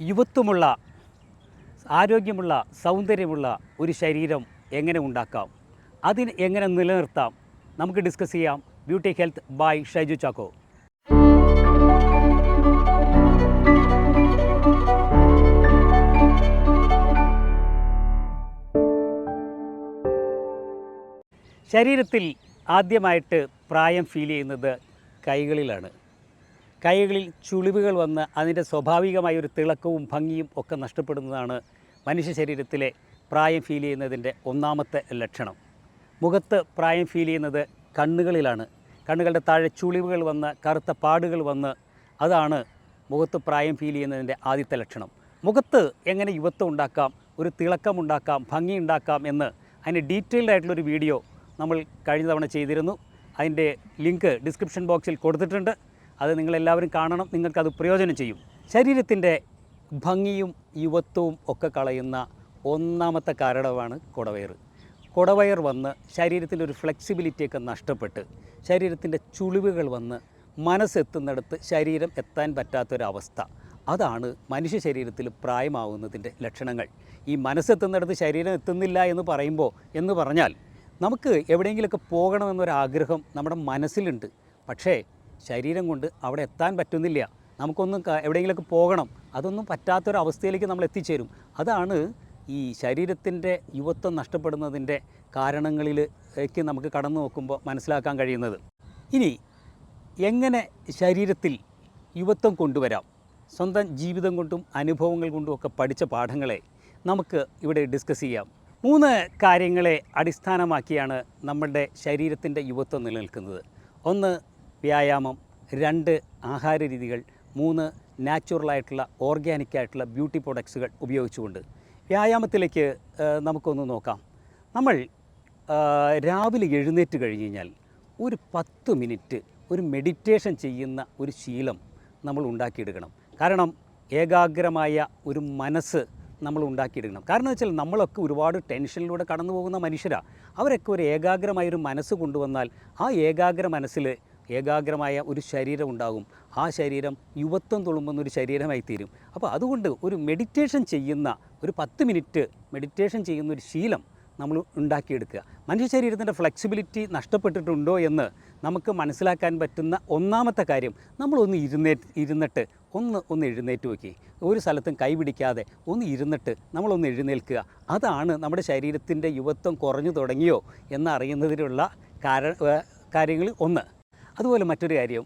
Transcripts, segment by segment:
യുവത്വമുള്ള ആരോഗ്യമുള്ള സൗന്ദര്യമുള്ള ഒരു ശരീരം എങ്ങനെ ഉണ്ടാക്കാം? അതിന് എങ്ങനെ നിലനിർത്താം? നമുക്ക് ഡിസ്കസ് ചെയ്യാം. Beauty health by Shaiju Chacko. ശരീരത്തിൽ ആദ്യമായിട്ട് പ്രായം ഫീൽ ചെയ്യുന്നത് കൈകളിലാണ്. കൈകളിൽ ചുളിവുകൾ വന്ന് അതിന്റെ സ്വാഭാവികമായ ഒരു തിളക്കവും ഭംഗിയും ഒക്കെ നഷ്ടപ്പെടുന്നതാണ് മനുഷ്യ ശരീരത്തിലെ പ്രായം ഫീൽ ചെയ്യുന്നതിന്റെ ഒന്നാമത്തെ ലക്ഷണം. മുഖത്ത് പ്രായം ഫീൽ ചെയ്യുന്നത് കണ്ണുകളിലാണ്. കണ്ണുകളുടെ താഴെ ചുളിവുകൾ വന്ന് കറുത്ത പാടുകൾ വന്ന് അതാണ് മുഖത്ത് പ്രായം ഫീൽ ചെയ്യുന്നതിന്റെ ആദ്യത്തെ ലക്ഷണം. മുഖത്ത് എങ്ങനെ യുവത്വം ഉണ്ടാക്കാം ഒരു തിളക്കം ഉണ്ടാക്കാം ഭംഗി ഉണ്ടാക്കാം എന്ന് അതിന് ഡീറ്റെയിൽഡ് ആയിട്ടുള്ളൊരു വീഡിയോ നമ്മൾ കഴിഞ്ഞ തവണ ചെയ്തിരുന്നു. അതിന്റെ ലിങ്ക് ഡിസ്ക്രിപ്ഷൻ ബോക്സിൽ കൊടുത്തിട്ടുണ്ട്. അത് നിങ്ങളെല്ലാവരും കാണണം നിങ്ങൾക്കത് പ്രയോജനം ചെയ്യും. ശരീരത്തിന്റെ ഭംഗിയും യുവത്വവും ഒക്കെ കളയുന്ന ഒന്നാമത്തെ കാരണമാണ് കുടവയർ കുടവയർ വന്ന് ശരീരത്തിന്റെ ഒരു ഫ്ലെക്സിബിലിറ്റിയൊക്കെ നഷ്ടപ്പെട്ട് ശരീരത്തിന്റെ ചുളിവുകൾ വന്ന് മനസ്സെത്തുന്നിടത്ത് ശരീരം എത്താൻ പറ്റാത്തൊരവസ്ഥ. അതാണ് മനുഷ്യ ശരീരത്തിൽ പ്രായമാവുന്നതിന്റെ ലക്ഷണങ്ങൾ. ഈ മനസ്സെത്തുന്നിടത്ത് ശരീരം എത്തുന്നില്ല എന്ന് പറയുമ്പോൾ എന്ന് പറഞ്ഞാൽ നമുക്ക് എവിടെയെങ്കിലുമൊക്കെ പോകണമെന്നൊരാഗ്രഹം നമ്മുടെ മനസ്സിലുണ്ട്. പക്ഷേ ശരീരം കൊണ്ട് അവിടെ എത്താൻ പറ്റുന്നില്ല. നമുക്കൊന്നും എവിടെയെങ്കിലുമൊക്കെ പോകണം. അതൊന്നും പറ്റാത്തൊരവസ്ഥയിലേക്ക് നമ്മൾ എത്തിച്ചേരും. അതാണ് ഈ ശരീരത്തിന്റെ യുവത്വം നഷ്ടപ്പെടുന്നതിന്റെ കാരണങ്ങളിലേക്ക് നമുക്ക് കടന്നു നോക്കുമ്പോൾ മനസ്സിലാക്കാൻ കഴിയുന്നത്. ഇനി എങ്ങനെ ശരീരത്തിൽ യുവത്വം കൊണ്ടുവരാം? സ്വന്തം ജീവിതം കൊണ്ടും അനുഭവങ്ങൾ കൊണ്ടും ഒക്കെ പഠിച്ച പാഠങ്ങളെ നമുക്ക് ഇവിടെ ഡിസ്കസ് ചെയ്യാം. മൂന്ന് കാര്യങ്ങളെ അടിസ്ഥാനമാക്കിയാണ് നമ്മളുടെ ശരീരത്തിന്റെ യുവത്വം നിലനിൽക്കുന്നത്. ഒന്ന് വ്യായാമം രണ്ട് ആഹാര രീതികൾ മൂന്ന് നാച്ചുറലായിട്ടുള്ള ഓർഗാനിക് ആയിട്ടുള്ള ബ്യൂട്ടി പ്രൊഡക്ട്സുകൾ ഉപയോഗിച്ചുകൊണ്ട്. വ്യായാമത്തിലേക്ക് നമുക്കൊന്ന് നോക്കാം. നമ്മൾ രാവിലെ എഴുന്നേറ്റ് കഴിഞ്ഞ് കഴിഞ്ഞാൽ ഒരു പത്ത് മിനിറ്റ് ഒരു മെഡിറ്റേഷൻ ചെയ്യുന്ന ഒരു ശീലം നമ്മൾ ഉണ്ടാക്കിയെടുക്കണം. കാരണം ഏകാഗ്രമായ ഒരു മനസ്സ് നമ്മൾ ഉണ്ടാക്കിയെടുക്കണം. കാരണം വെച്ചാൽ നമ്മളൊക്കെ ഒരുപാട് ടെൻഷനിലൂടെ കടന്നു പോകുന്ന മനുഷ്യരാണ് അവരൊക്കെ ഒരു ഏകാഗ്രമായ ഒരു മനസ്സ് കൊണ്ടുവന്നാൽ ആ ഏകാഗ്ര മനസ്സിൽ ഏകാഗ്രമായ ഒരു ശരീരം ഉണ്ടാകും. ആ ശരീരം യുവത്വം തുളുമ്പുന്ന ഒരു ശരീരമായി തീരും അപ്പോൾ അതുകൊണ്ട് ഒരു മെഡിറ്റേഷൻ ചെയ്യുന്ന ഒരു പത്ത് മിനിറ്റ് മെഡിറ്റേഷൻ ചെയ്യുന്ന ഒരു ശീലം നമ്മൾ ഉണ്ടാക്കിയെടുക്കുക. മനുഷ്യ ശരീരത്തിന്റെ ഫ്ലെക്സിബിലിറ്റി നഷ്ടപ്പെട്ടിട്ടുണ്ടോ എന്ന് നമുക്ക് മനസ്സിലാക്കാൻ പറ്റുന്ന ഒന്നാമത്തെ കാര്യം നമ്മളൊന്ന് ഇരുന്നേറ്റ് ഇരുന്നിട്ട് ഒന്ന് ഒന്ന് എഴുന്നേറ്റ് നോക്കി. ഒരു സ്ഥലത്തും കൈപിടിക്കാതെ ഒന്ന് ഇരുന്നിട്ട് നമ്മളൊന്ന് എഴുന്നേൽക്കുക. അതാണ് നമ്മുടെ ശരീരത്തിന്റെ യുവത്വം കുറഞ്ഞു തുടങ്ങിയോ എന്നറിയുന്നതിനുള്ള കാര കാര്യങ്ങൾ ഒന്ന്. അതുപോലെ മറ്റൊരു കാര്യം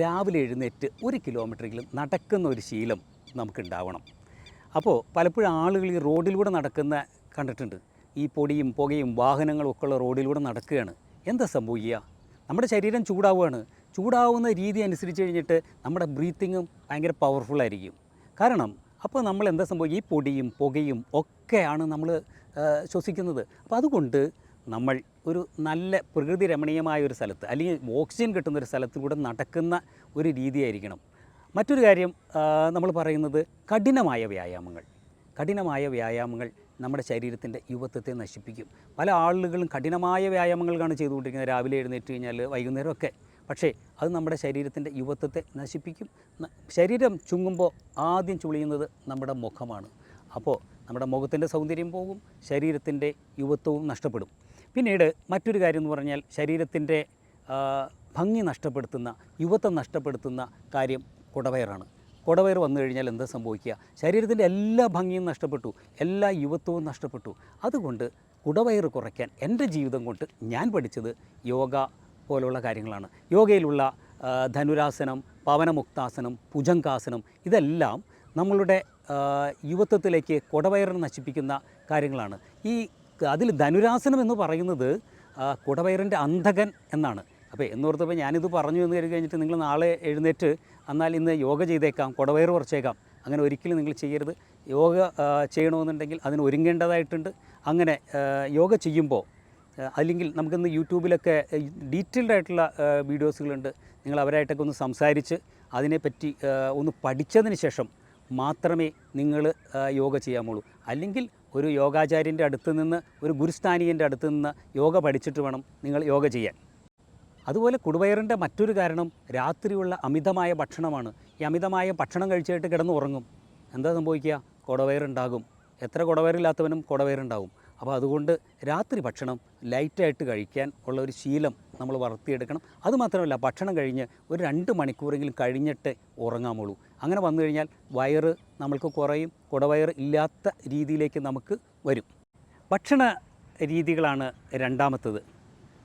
രാവിലെ എഴുന്നേറ്റ് ഒരു കിലോമീറ്ററെങ്കിലും നടക്കുന്ന ഒരു ശീലം നമുക്കുണ്ടാവണം. അപ്പോൾ പലപ്പോഴും ആളുകൾ ഈ റോഡിലൂടെ നടക്കുന്ന കണ്ടിട്ടുണ്ട്. ഈ പൊടിയും പുകയും വാഹനങ്ങളും ഒക്കെ ഉള്ള റോഡിലൂടെ നടക്കുകയാണ്. എന്താ സംഭവിക്കുക? നമ്മുടെ ശരീരം ചൂടാവുകയാണ്. ചൂടാവുന്ന രീതി അനുസരിച്ച് കഴിഞ്ഞിട്ട് നമ്മുടെ ബ്രീത്തിങ്ങും ഭയങ്കര പവർഫുള്ളായിരിക്കും കാരണം അപ്പോൾ നമ്മൾ എന്താ സംഭവിക്കുക? ഈ പൊടിയും പുകയും ഒക്കെയാണ് നമ്മൾ ശ്വസിക്കുന്നത്. അപ്പോൾ അതുകൊണ്ട് നമ്മൾ ഒരു നല്ല പ്രകൃതി രമണീയമായ ഒരു സ്ഥലത്ത് അല്ലെങ്കിൽ ഓക്സിജൻ കിട്ടുന്ന ഒരു സ്ഥലത്തിലൂടെ നടക്കുന്ന ഒരു രീതിയായിരിക്കണം. മറ്റൊരു കാര്യം നമ്മൾ പറയുന്നത് കഠിനമായ വ്യായാമങ്ങൾ. കഠിനമായ വ്യായാമങ്ങൾ നമ്മുടെ ശരീരത്തിന്റെ യുവത്വത്തെ നശിപ്പിക്കും. പല ആളുകളും കഠിനമായ വ്യായാമങ്ങൾക്കാണ് ചെയ്തുകൊണ്ടിരിക്കുന്നത്. രാവിലെ എഴുന്നേറ്റ് കഴിഞ്ഞാൽ വൈകുന്നേരമൊക്കെ. പക്ഷേ അത് നമ്മുടെ ശരീരത്തിന്റെ യുവത്വത്തെ നശിപ്പിക്കും. ശരീരം ചുങ്ങുമ്പോൾ ആദ്യം ചുളിയുന്നത് നമ്മുടെ മുഖമാണ്. അപ്പോൾ നമ്മുടെ മുഖത്തിന്റെ സൗന്ദര്യം പോകും ശരീരത്തിന്റെ യുവത്വവും നഷ്ടപ്പെടും. പിന്നീട് മറ്റൊരു കാര്യം എന്ന് പറഞ്ഞാൽ ശരീരത്തിന്റെ ഭംഗി നഷ്ടപ്പെടുത്തുന്ന യുവത്വം നഷ്ടപ്പെടുത്തുന്ന കാര്യം കുടവയറാണ്. കുടവയർ വന്നു കഴിഞ്ഞാൽ എന്താ സംഭവിക്കുക? ശരീരത്തിന്റെ എല്ലാ ഭംഗിയും നഷ്ടപ്പെട്ടു എല്ലാ യുവത്വവും നഷ്ടപ്പെട്ടു. അതുകൊണ്ട് കുടവയർ കുറയ്ക്കാൻ എന്റെ ജീവിതം കൊണ്ട് ഞാൻ പഠിച്ചത് യോഗ പോലുള്ള കാര്യങ്ങളാണ്. യോഗയിലുള്ള ധനുരാസനം പവനമുക്താസനം ഭുജങ്കാസനം ഇതെല്ലാം നമ്മളുടെ യുവത്വത്തിലേക്ക് കുടവയറിനെ നശിപ്പിക്കുന്ന കാര്യങ്ങളാണ്. ഈ അതിൽ ധനുരാസനം എന്ന് പറയുന്നത് കുടവയറിന്റെ അന്ധകൻ എന്നാണ്. അപ്പോൾ എന്നോർത്തപ്പോൾ ഞാനിത് പറഞ്ഞു എന്ന് കരുതി കഴിഞ്ഞിട്ട് നിങ്ങൾ നാളെ എഴുന്നേറ്റ് എന്നാൽ ഇന്ന് യോഗ ചെയ്തേക്കാം കുടവയറ് കുറച്ചേക്കാം. അങ്ങനെ ഒരിക്കലും നിങ്ങൾ ചെയ്യരുത്. യോഗ ചെയ്യണമെന്നുണ്ടെങ്കിൽ അതിന് ഒരുങ്ങേണ്ടതായിട്ടുണ്ട്. അങ്ങനെ യോഗ ചെയ്യുമ്പോൾ അല്ലെങ്കിൽ നമുക്കിന്ന് യൂട്യൂബിലൊക്കെ ഡീറ്റെയിൽഡ് ആയിട്ടുള്ള വീഡിയോസുകളുണ്ട്. നിങ്ങൾ അവരായിട്ടൊക്കെ ഒന്ന് സംസാരിച്ച് അതിനെപ്പറ്റി ഒന്ന് പഠിച്ചതിന് ശേഷം മാത്രമേ നിങ്ങൾ യോഗ ചെയ്യാമുള്ളൂ അല്ലെങ്കിൽ ഒരു യോഗാചാര്യന്റെ അടുത്ത് നിന്ന് ഒരു ഗുരുസ്ഥാനീയന്റെ അടുത്ത് നിന്ന് യോഗ പഠിച്ചിട്ട് വേണം നിങ്ങൾ യോഗ ചെയ്യാൻ. അതുപോലെ കുടുവയറിന്റെ മറ്റൊരു കാരണം രാത്രിയുള്ള അമിതമായ ഭക്ഷണമാണ്. ഈ അമിതമായ ഭക്ഷണം കഴിച്ചിട്ട് കിടന്ന് ഉറങ്ങും. എന്താ സംഭവിക്കുക? കുടവയറുണ്ടാകും. എത്ര കുടവയറില്ലാത്തവനും കുടവയറുണ്ടാകും. അപ്പോൾ അതുകൊണ്ട് രാത്രി ഭക്ഷണം ലൈറ്റായിട്ട് കഴിക്കാൻ ഉള്ള ഒരു ശീലം നമ്മൾ വളർത്തിയെടുക്കണം. അതുമാത്രമല്ല ഭക്ഷണം കഴിഞ്ഞ് ഒരു രണ്ട് മണിക്കൂറെങ്കിലും കഴിഞ്ഞിട്ട് ഉറങ്ങാമുള്ളൂ. അങ്ങനെ വന്നു കഴിഞ്ഞാൽ വയറ് നമ്മൾക്ക് കുറയും കുടവയറ് ഇല്ലാത്ത രീതിയിലേക്ക് നമുക്ക് വരും. ഭക്ഷണ രീതികളാണ് രണ്ടാമത്തത്.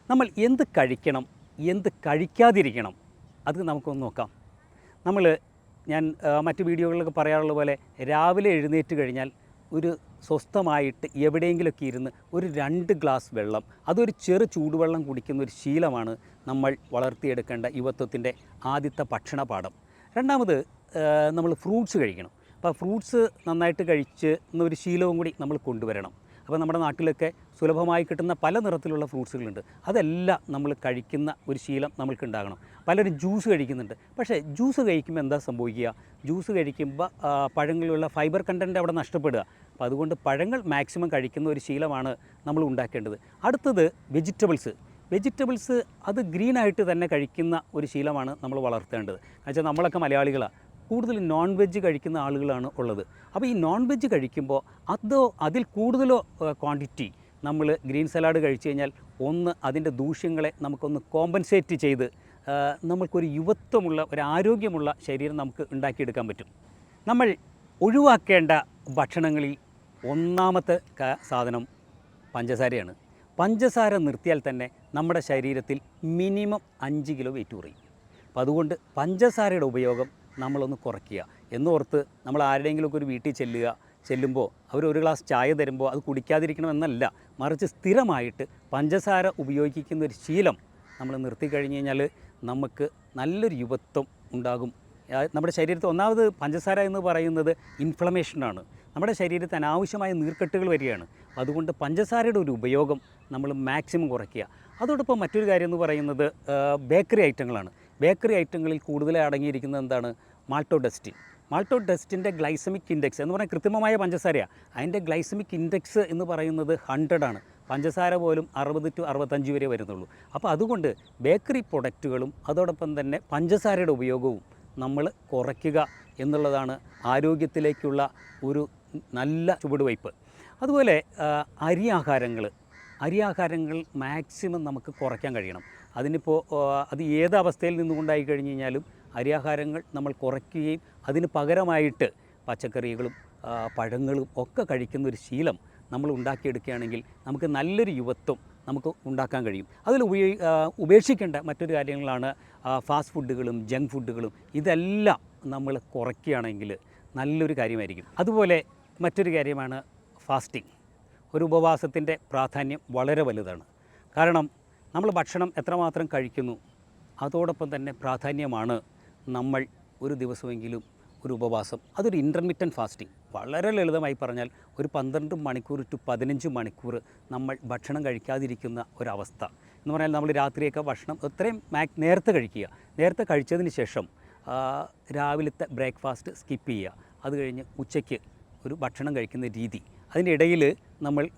നമ്മൾ എന്ത് കഴിക്കണം എന്ത് കഴിക്കാതിരിക്കണം അത് നമുക്കൊന്ന് നോക്കാം. നമ്മൾ ഞാൻ മറ്റ് വീഡിയോകളിലൊക്കെ പറയാറുള്ള പോലെ രാവിലെ എഴുന്നേറ്റ് കഴിഞ്ഞാൽ ഒരു സ്വസ്ഥമായിട്ട് എവിടെയെങ്കിലുമൊക്കെ ഇരുന്ന് ഒരു രണ്ട് ഗ്ലാസ് വെള്ളം അതൊരു ചെറു ചൂടുവെള്ളം കുടിക്കുന്ന ഒരു ശീലമാണ് നമ്മൾ വളർത്തിയെടുക്കേണ്ട യുവത്വത്തിന്റെ ആദ്യത്തെ ഭക്ഷണ പാഠം രണ്ടാമത് നമ്മൾ ഫ്രൂട്ട്സ് കഴിക്കണം. അപ്പോൾ ഫ്രൂട്ട്സ് നന്നായിട്ട് കഴിച്ച് എന്നൊരു ശീലവും കൂടി നമ്മൾ കൊണ്ടുവരണം. അപ്പോൾ നമ്മുടെ നാട്ടിലൊക്കെ സുലഭമായി കിട്ടുന്ന പല നിറത്തിലുള്ള ഫ്രൂട്ട്സുകളുണ്ട്. അതെല്ലാം നമ്മൾ കഴിക്കുന്ന ഒരു ശീലം നമ്മൾക്ക് ഉണ്ടാകണം പലരും ജ്യൂസ് കഴിക്കുന്നുണ്ട്. പക്ഷേ ജ്യൂസ് കഴിക്കുമ്പോൾ എന്താ സംഭവിക്കുക? ജ്യൂസ് കഴിക്കുമ്പോൾ പഴങ്ങളിലുള്ള ഫൈബർ കണ്ടന്റ് അവിടെ നഷ്ടപ്പെടുക. അപ്പോൾ അതുകൊണ്ട് പഴങ്ങൾ മാക്സിമം കഴിക്കുന്ന ഒരു ശീലമാണ് നമ്മൾ ഉണ്ടാക്കേണ്ടത്. അടുത്തത് വെജിറ്റബിൾസ്. വെജിറ്റബിൾസ് അത് ഗ്രീനായിട്ട് തന്നെ കഴിക്കുന്ന ഒരു ശീലമാണ് നമ്മൾ വളർത്തേണ്ടത്. എന്നുവെച്ചാൽ നമ്മളൊക്കെ മലയാളികളാണ്. കൂടുതൽ നോൺ വെജ് കഴിക്കുന്ന ആളുകളാണ് ഉള്ളത്. അപ്പോൾ ഈ നോൺ വെജ് കഴിക്കുമ്പോൾ അതോ അതിൽ കൂടുതലോ ക്വാണ്ടിറ്റി നമ്മൾ ഗ്രീൻ സലാഡ് കഴിച്ചു കഴിഞ്ഞാൽ ഒന്ന് അതിന്റെ ദൂഷ്യങ്ങളെ നമുക്കൊന്ന് കോമ്പൻസേറ്റ് ചെയ്ത് നമുക്കൊരു യുവത്വമുള്ള ഒരു ആരോഗ്യമുള്ള ശരീരം നമുക്ക് ഉണ്ടാക്കിയെടുക്കാൻ പറ്റും. നമ്മൾ ഒഴിവാക്കേണ്ട ഭക്ഷണങ്ങളിൽ ഒന്നാമത്തെ സാധനം പഞ്ചസാരയാണ്. പഞ്ചസാര നിർത്തിയാൽ തന്നെ നമ്മുടെ ശരീരത്തിൽ മിനിമം അഞ്ച് കിലോ വെയിറ്റ് കുറയും. അപ്പോൾ അതുകൊണ്ട് പഞ്ചസാരയുടെ ഉപയോഗം നമ്മളൊന്ന് കുറയ്ക്കുക. എന്നോർത്ത് നമ്മൾ ആരുടെയെങ്കിലുമൊക്കെ ഒരു വീട്ടിൽ ചെല്ലുക ചെല്ലുമ്പോൾ അവർ ഒരു ഗ്ലാസ് ചായ തരുമ്പോൾ അത് കുടിക്കാതിരിക്കണമെന്നല്ല മറിച്ച് സ്ഥിരമായിട്ട് പഞ്ചസാര ഉപയോഗിക്കുന്ന ഒരു ശീലം നമ്മൾ നിർത്തി കഴിഞ്ഞ് കഴിഞ്ഞാൽ നമുക്ക് നല്ലൊരു യുവത്വം ഉണ്ടാകും. നമ്മുടെ ശരീരത്തിൽ ഒന്നാമത് പഞ്ചസാര എന്ന് പറയുന്നത് ഇൻഫ്ലമേഷനാണ് നമ്മുടെ ശരീരത്തിൽ അനാവശ്യമായ നീർക്കെട്ടുകൾ വരികയാണ്. അതുകൊണ്ട് പഞ്ചസാരയുടെ ഒരു ഉപയോഗം നമ്മൾ മാക്സിമം കുറയ്ക്കുക. അതോടൊപ്പം മറ്റൊരു കാര്യം എന്ന് പറയുന്നത് ബേക്കറി ഐറ്റങ്ങളാണ് ബേക്കറി ഐറ്റങ്ങളിൽ കൂടുതലായി അടങ്ങിയിരിക്കുന്നത് എന്താണ്? മാൾട്ടോ ഡസ്റ്റിൻ മാൾട്ടോ ഡസ്റ്റിന്റെ ഗ്ലൈസമിക് ഇൻഡെക്സ് എന്ന് പറഞ്ഞാൽ കൃത്രിമമായ പഞ്ചസാരയാണ് അതിന്റെ ഗ്ലൈസമിക് ഇൻഡെക്സ് എന്ന് പറയുന്നത് ഹൺഡ്രഡ് ആണ്. പഞ്ചസാര പോലും അറുപത് ടു അറുപത്തഞ്ച് വരെ വരുന്നുള്ളൂ. അപ്പോൾ അതുകൊണ്ട് ബേക്കറി പ്രൊഡക്റ്റുകളും അതോടൊപ്പം തന്നെ പഞ്ചസാരയുടെ ഉപയോഗവും നമ്മൾ കുറയ്ക്കുക എന്നുള്ളതാണ് ആരോഗ്യത്തിലേക്കുള്ള ഒരു നല്ല ചുവടുവയ്പ് അതുപോലെ അരി ആഹാരങ്ങൾ. അരി ആഹാരങ്ങൾ മാക്സിമം നമുക്ക് കുറയ്ക്കാൻ കഴിയണം. അതിനിപ്പോൾ അത് ഏത് അവസ്ഥയിൽ നിന്നുകൊണ്ടായി കഴിഞ്ഞ് കഴിഞ്ഞാലും അരി ആഹാരങ്ങൾ നമ്മൾ കുറയ്ക്കുകയും അതിന് പകരമായിട്ട് പച്ചക്കറികളും പഴങ്ങളും ഒക്കെ കഴിക്കുന്ന ഒരു ശീലം നമ്മൾ ഉണ്ടാക്കിയെടുക്കുകയാണെങ്കിൽ നമുക്ക് നല്ലൊരു യുവത്വം നമുക്ക് ഉണ്ടാക്കാൻ കഴിയും. അതിൽ ഉപയോഗി ഉപേക്ഷിക്കേണ്ട മറ്റൊരു കാര്യങ്ങളാണ് ഫാസ്റ്റ് ഫുഡുകളും ജങ്ക് ഫുഡുകളും ഇതെല്ലാം നമ്മൾ കുറയ്ക്കുകയാണെങ്കിൽ നല്ലൊരു കാര്യമായിരിക്കും. അതുപോലെ മറ്റൊരു കാര്യമാണ് ഫാസ്റ്റിംഗ് ഒരു ഉപവാസത്തിന്റെ പ്രാധാന്യം വളരെ വലുതാണ്. കാരണം നമ്മൾ ഭക്ഷണം എത്രമാത്രം കഴിക്കുന്നു അതോടൊപ്പം തന്നെ പ്രാധാന്യമാണ് നമ്മൾ ഒരു ദിവസമെങ്കിലും ഒരു ഉപവാസം അതൊരു ഇന്റർമീഡിയന്റ് ഫാസ്റ്റിംഗ് വളരെ ലളിതമായി പറഞ്ഞാൽ ഒരു പന്ത്രണ്ട് മണിക്കൂർ ടു പതിനഞ്ച് മണിക്കൂർ നമ്മൾ ഭക്ഷണം കഴിക്കാതിരിക്കുന്ന ഒരവസ്ഥ. എന്ന് പറഞ്ഞാൽ നമ്മൾ രാത്രിയൊക്കെ ഭക്ഷണം എത്രയും മാക് നേരത്തെ കഴിക്കുക. നേരത്തെ കഴിച്ചതിന് ശേഷം രാവിലത്തെ ബ്രേക്ക്ഫാസ്റ്റ് സ്കിപ്പ് ചെയ്യുക. അത് കഴിഞ്ഞ് ഉച്ചയ്ക്ക് ഒരു ഭക്ഷണം കഴിക്കുന്ന രീതി. അതിന്റെ ഇടയിൽ നമ്മൾ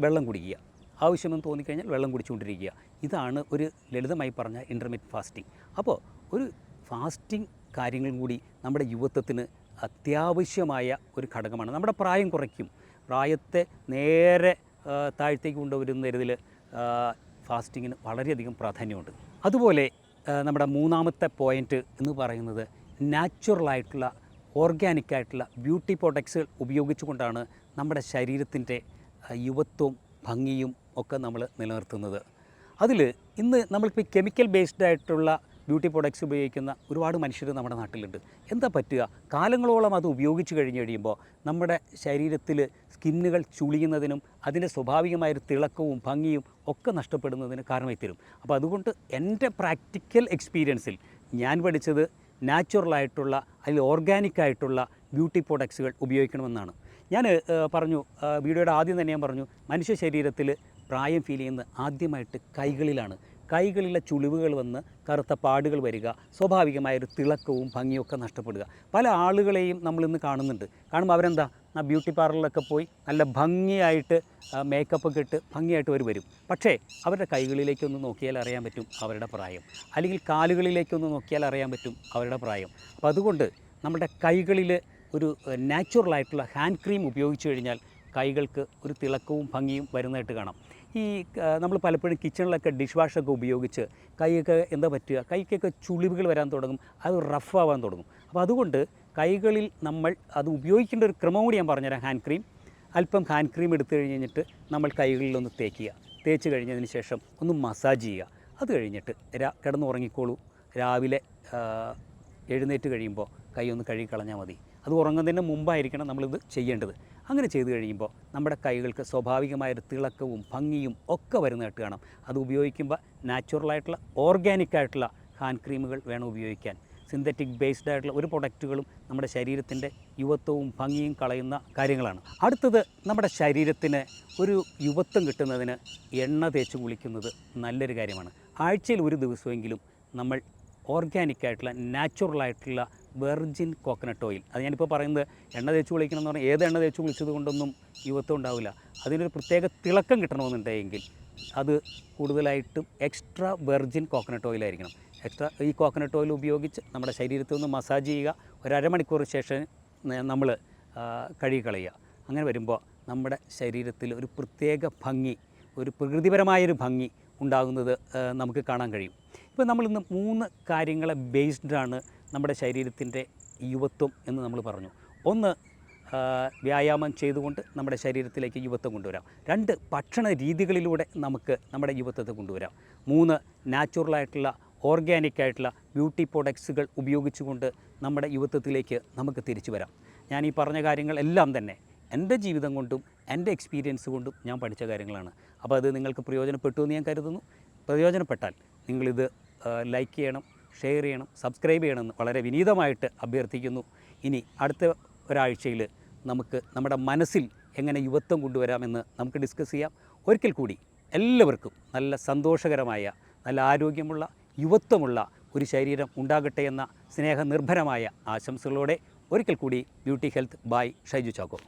വെള്ളം കുടിക്കുക. ആവശ്യമെന്ന് തോന്നിക്കഴിഞ്ഞാൽ വെള്ളം കുടിച്ചുകൊണ്ടിരിക്കുക. ഇതാണ് ഒരു ലളിതമായി പറഞ്ഞ ഇന്റർമീഡിയറ്റ് ഫാസ്റ്റിംഗ് അപ്പോൾ ഒരു ഫാസ്റ്റിംഗ് കാര്യങ്ങളും കൂടി നമ്മുടെ യുവത്വത്തിന് അത്യാവശ്യമായ ഒരു ഘടകമാണ്. നമ്മുടെ പ്രായം കുറയ്ക്കും. പ്രായത്തെ നേരെ താഴ്ത്തേക്ക് കൊണ്ടുവരുന്ന രീതിയിൽ ഫാസ്റ്റിങ്ങിന് വളരെയധികം പ്രാധാന്യമുണ്ട്. അതുപോലെ നമ്മുടെ മൂന്നാമത്തെ പോയിന്റ് എന്ന് പറയുന്നത് നാച്ചുറലായിട്ടുള്ള ഓർഗാനിക്കായിട്ടുള്ള ബ്യൂട്ടി പ്രോഡക്ട്സുകൾ ഉപയോഗിച്ചുകൊണ്ടാണ് നമ്മുടെ ശരീരത്തിന്റെ യുവത്വവും ഭംഗിയും ഒക്കെ നമ്മൾ നിലനിർത്തുന്നത്. അതിൽ ഇന്ന് നമ്മളിപ്പോൾ കെമിക്കൽ ബേസ്ഡ് ആയിട്ടുള്ള ബ്യൂട്ടി പ്രോഡക്ട്സ് ഉപയോഗിക്കുന്ന ഒരുപാട് മനുഷ്യർ നമ്മുടെ നാട്ടിലുണ്ട്. എന്താ പറ്റുക? കാലങ്ങളോളം അത് ഉപയോഗിച്ച് കഴിഞ്ഞ് കഴിയുമ്പോൾ നമ്മുടെ ശരീരത്തിൽ സ്കിന്നുകൾ ചുളിയുന്നതിനും അതിന്റെ സ്വാഭാവികമായൊരു തിളക്കവും ഭംഗിയും ഒക്കെ നഷ്ടപ്പെടുന്നതിന് കാരണമായി തരും. അപ്പോൾ അതുകൊണ്ട് എന്റെ പ്രാക്ടിക്കൽ എക്സ്പീരിയൻസിൽ ഞാൻ പഠിച്ചത് നാച്ചുറലായിട്ടുള്ള അല്ലെങ്കിൽ ഓർഗാനിക് ആയിട്ടുള്ള ബ്യൂട്ടി പ്രോഡക്ട്സുകൾ ഉപയോഗിക്കണമെന്നാണ്. ഞാൻ പറഞ്ഞു വീഡിയോയുടെ ആദ്യം തന്നെ ഞാൻ പറഞ്ഞു മനുഷ്യ ശരീരത്തിൽ പ്രായം ഫീൽ ചെയ്യുന്നത് ആദ്യമായിട്ട് കൈകളിലാണ്. കൈകളിലെ ചുളിവുകൾ വന്ന് കറുത്ത പാടുകൾ വരിക സ്വാഭാവികമായൊരു തിളക്കവും ഭംഗിയൊക്കെ നഷ്ടപ്പെടുക. പല ആളുകളെയും നമ്മളിന്ന് കാണുന്നുണ്ട്. കാണുമ്പോൾ അവരെന്താ? ആ ബ്യൂട്ടി പാർലറിലൊക്കെ പോയി നല്ല ഭംഗിയായിട്ട് മേക്കപ്പ് ഒക്കെ ഇട്ട് ഭംഗിയായിട്ട് അവർ വരും. പക്ഷേ അവരുടെ കൈകളിലേക്കൊന്ന് നോക്കിയാൽ അറിയാൻ പറ്റും അവരുടെ പ്രായം. അല്ലെങ്കിൽ കാലുകളിലേക്കൊന്ന് നോക്കിയാൽ അറിയാൻ പറ്റും അവരുടെ പ്രായം. അപ്പോൾ അതുകൊണ്ട് നമ്മുടെ കൈകളിൽ ഒരു നാച്ചുറലായിട്ടുള്ള ഹാൻഡ് ക്രീം ഉപയോഗിച്ച് കഴിഞ്ഞാൽ കൈകൾക്ക് ഒരു തിളക്കവും ഭംഗിയും വരുന്നതായിട്ട് കാണാം. ഈ നമ്മൾ പലപ്പോഴും കിച്ചണിലൊക്കെ ഡിഷ് വാഷൊക്കെ ഉപയോഗിച്ച് കൈയൊക്കെ എന്താ പറ്റുക കൈക്കൊക്കെ ചുളിവുകൾ വരാൻ തുടങ്ങും അത് റഫാവാൻ തുടങ്ങും. അപ്പോൾ അതുകൊണ്ട് കൈകളിൽ നമ്മൾ അത് ഉപയോഗിക്കേണ്ട ഒരു ക്രമം കൂടി ഞാൻ പറഞ്ഞുതരാം. ഹാൻഡ് ക്രീം അല്പം ഹാൻഡ് ക്രീം എടുത്തു കഴിഞ്ഞിട്ട് നമ്മൾ കൈകളിലൊന്ന് തേക്കുക തേച്ച് കഴിഞ്ഞതിന് ശേഷം ഒന്ന് മസാജ് ചെയ്യുക. അത് കഴിഞ്ഞിട്ട് രാ കിടന്നുറങ്ങിക്കോളൂ. രാവിലെ എഴുന്നേറ്റ് കഴിയുമ്പോൾ കൈ ഒന്ന് കഴുകി കളഞ്ഞാൽ മതി. അത് ഉറങ്ങുന്നതിന് മുമ്പായിരിക്കണം നമ്മളിത് ചെയ്യേണ്ടത്. അങ്ങനെ ചെയ്തു കഴിയുമ്പോൾ നമ്മുടെ കൈകൾക്ക് സ്വാഭാവികമായൊരു തിളക്കവും ഭംഗിയും ഒക്കെ വരുന്നതായിട്ട് കാണാം. അത് ഉപയോഗിക്കുമ്പോൾ നാച്ചുറലായിട്ടുള്ള ഓർഗാനിക് ആയിട്ടുള്ള ഹാൻഡ് ക്രീമുകൾ വേണം ഉപയോഗിക്കാൻ. സിന്തറ്റിക് ബേസ്ഡ് ആയിട്ടുള്ള ഒരു പ്രൊഡക്റ്റുകളും നമ്മുടെ ശരീരത്തിന്റെ യുവത്വവും ഭംഗിയും കളയുന്ന കാര്യങ്ങളാണ്. അടുത്തത് നമ്മുടെ ശരീരത്തിന് ഒരു യുവത്വം കിട്ടുന്നതിന് എണ്ണ തേച്ച് കുളിക്കുന്നത് നല്ലൊരു കാര്യമാണ്. ആഴ്ചയിൽ ഒരു ദിവസമെങ്കിലും നമ്മൾ ഓർഗാനിക്കായിട്ടുള്ള നാച്ചുറലായിട്ടുള്ള വെർജിൻ കോക്കനട്ട് ഓയിൽ അത് ഞാനിപ്പോൾ പറയുന്നത് എണ്ണ തേച്ച് കുളിക്കണം എന്ന് പറഞ്ഞാൽ ഏത് എണ്ണ തേച്ച് കുളിച്ചത് കൊണ്ടൊന്നും യുവത്വം ഉണ്ടാവില്ല. അതിനൊരു പ്രത്യേക തിളക്കം കിട്ടണമെന്നുണ്ടെങ്കിൽ അത് കൂടുതലായിട്ടും എക്സ്ട്രാ വെർജിൻ കോക്കനട്ട് ഓയിലായിരിക്കണം എക്സ്ട്രാ ഈ കോക്കനട്ട് ഓയിൽ ഉപയോഗിച്ച് നമ്മുടെ ശരീരത്തിൽ നിന്ന് മസാജ് ചെയ്യുക. ഒരു അരമണിക്കൂർ ശേഷം നമ്മൾ കഴുകി കളയുക അങ്ങനെ വരുമ്പോൾ നമ്മുടെ ശരീരത്തിൽ ഒരു പ്രത്യേക ഭംഗി ഒരു പ്രകൃതിപരമായൊരു ഭംഗി ഉണ്ടാകുന്നത് നമുക്ക് കാണാൻ കഴിയും. ഇപ്പോൾ നമ്മളിന്ന് മൂന്ന് കാര്യങ്ങളെ ബേസ്ഡാണ് നമ്മുടെ ശരീരത്തിന്റെ യുവത്വം എന്ന് നമ്മൾ പറഞ്ഞു. ഒന്ന് വ്യായാമം ചെയ്തുകൊണ്ട് നമ്മുടെ ശരീരത്തിലേക്ക് യുവത്വം കൊണ്ടുവരാം. രണ്ട് ഭക്ഷണ രീതികളിലൂടെ നമുക്ക് നമ്മുടെ യുവത്വത്തെ കൊണ്ടുവരാം. മൂന്ന് നാച്ചുറലായിട്ടുള്ള ഓർഗാനിക് ആയിട്ടുള്ള ബ്യൂട്ടി പ്രോഡക്ട്സുകൾ ഉപയോഗിച്ചുകൊണ്ട് നമ്മുടെ യുവത്വത്തിലേക്ക് നമുക്ക് തിരിച്ചു വരാം. ഞാൻ ഈ പറഞ്ഞ കാര്യങ്ങളെല്ലാം തന്നെ എന്റെ ജീവിതം കൊണ്ടും എന്റെ എക്സ്പീരിയൻസ് കൊണ്ടും ഞാൻ പഠിച്ച കാര്യങ്ങളാണ്. അപ്പോൾ അത് നിങ്ങൾക്ക് പ്രയോജനപ്പെട്ടു എന്ന് ഞാൻ കരുതുന്നു. പ്രയോജനപ്പെട്ടാൽ നിങ്ങളിത് ലൈക്ക് ചെയ്യണം ഷെയർ ചെയ്യണം സബ്സ്ക്രൈബ് ചെയ്യണമെന്ന് വളരെ വിനീതമായിട്ട് അഭ്യർത്ഥിക്കുന്നു. ഇനി അടുത്ത ഒരാഴ്ചയിൽ നമുക്ക് നമ്മുടെ മനസ്സിൽ എങ്ങനെ യുവത്വം കൊണ്ടുവരാമെന്ന് നമുക്ക് ഡിസ്കസ് ചെയ്യാം. ഒരിക്കൽ കൂടി എല്ലാവർക്കും നല്ല സന്തോഷകരമായ നല്ല ആരോഗ്യമുള്ള യുവത്വമുള്ള ഒരു ശരീരം ഉണ്ടാകട്ടെ എന്ന സ്നേഹനിർഭരമായ ആശംസകളോടെ ഒരിക്കൽ കൂടി beauty health by Shaiju Chacko.